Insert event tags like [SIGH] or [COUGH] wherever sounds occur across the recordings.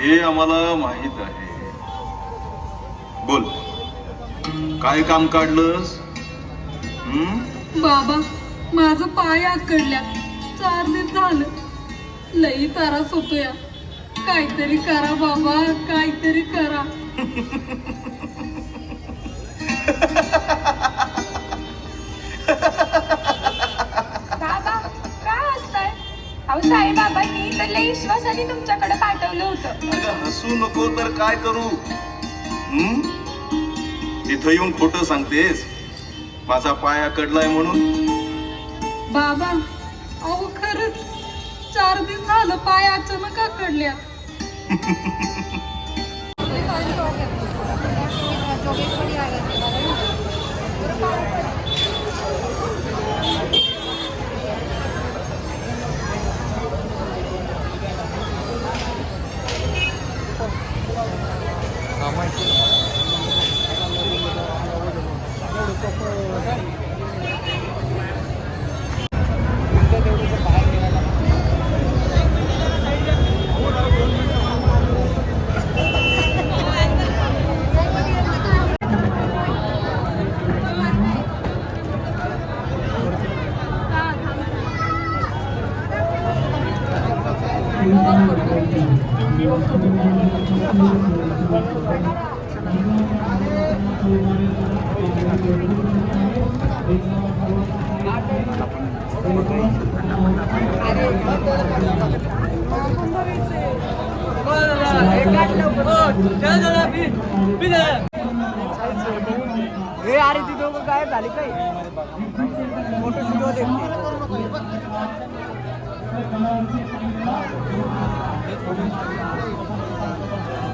आम्हाला माहीत आहे. बोल. काय काम काढलंस? हम्म? बाबा माझं पाय आकडल्या. चार दिवस झालं. लई त्रास होतोय. काहीतरी करा बाबा काहीतरी करा. [LAUGHS] साईबाबांनी तर लई विश्वासाने तुमच्याकडे पाठवलं होतं. अगं हसू नको तर काय करू? हम्म? तिथं येऊन खोट सांगतेस? माझा पाय आकडलाय म्हणून? बाबा अहो खरंच चार दिवस झालं पाय अचानक आकडल्या. [LAUGHS] हे अरे ती दोघं काय झाली काय फोटो शूट होते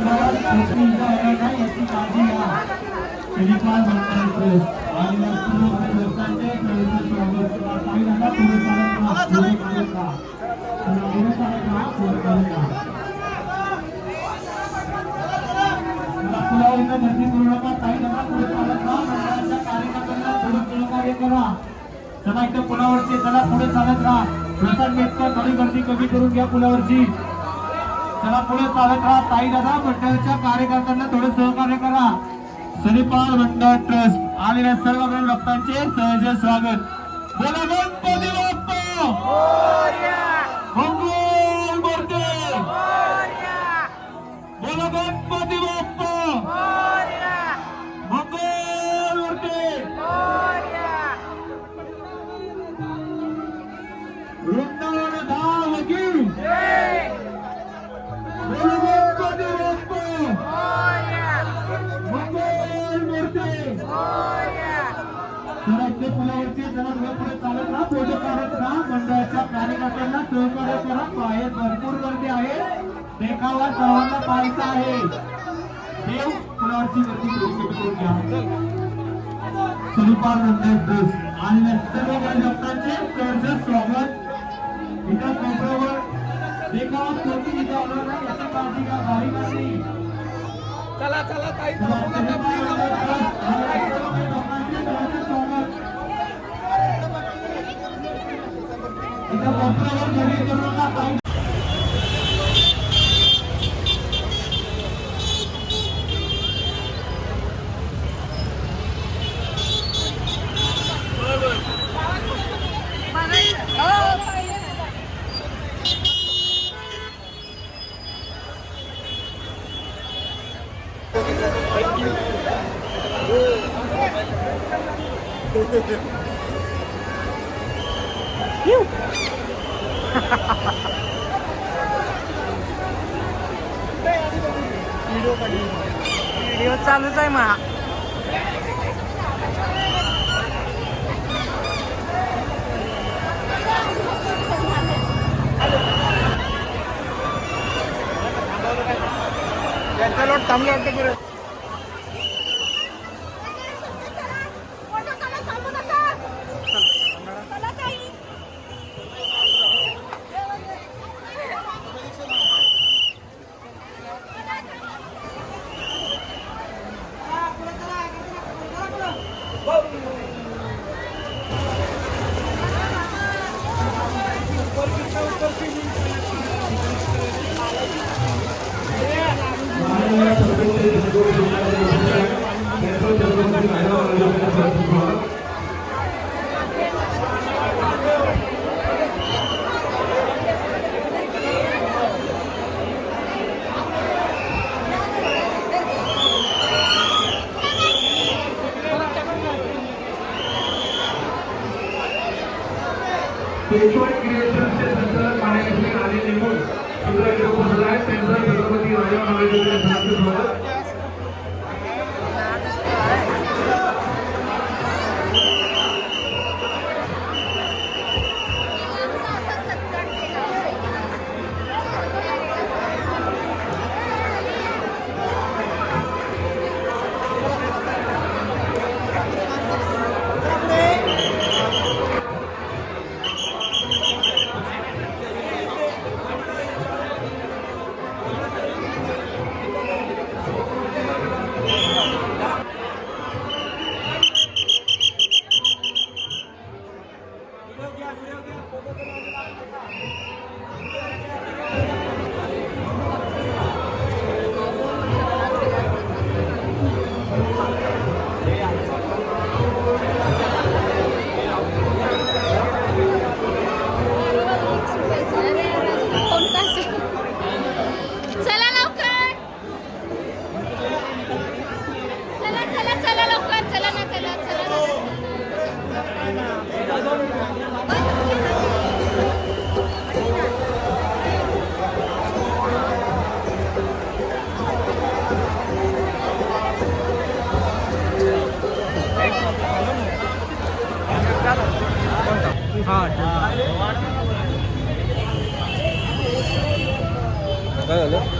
या साईडला ये शुभांगी शुभांगी हा येते ती हो शुभांगी पुढे का चला इथं पुलावरची चला पुढे चालत राहा. प्रसाद मेटकर थोडी गर्दी कमी करून घ्या पुलावरची. चला पुढे चालत राहा. ताई दादा मंडळाच्या कार्यकर्त्यांना थोडे सहकार्य करा. सनिपाल मंडळ ट्रस्ट आलेल्या सर्व गण भक्तांचे सहज स्वागत. बोला गणपती बाप्पा. बोला गणपती बाप्पा. मंगल पुलावरती जरा पुढे चालत राहा. फोटो काढत राहा. मंडळाच्या कार्यकर्त्यांना सहकार्य करा. बाहेर भरपूर गर्दी आहे. देखावा सर्वांना पाहायचा आहे. देव पुलावरची गर्दी करून घ्या. मंडळ ट्रस्ट आणि सर्व भक्तांचे सहर्ष स्वागत. इथं कोपऱ्यावर देखावा कोणती इथं होणार नाही याची काळजी घ्या. भाविकांनी चला चला ताई. इथं कोपऱ्यावर गर्दी व्हिडिओ व्हिडिओ चालूच आहे मा त्यांचा लोट थांबला वाटतं சொல்வது हां काय झालं?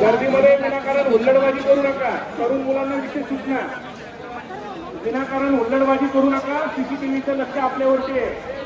गर्दीमध्ये विनाकारण हुल्लडबाजी करू नका. तरुण मुलांना विशेष सूचना. विनाकारण हुल्लडबाजी करू नका. सीसीटीव्हीचं लक्ष आपल्यावरती आहे.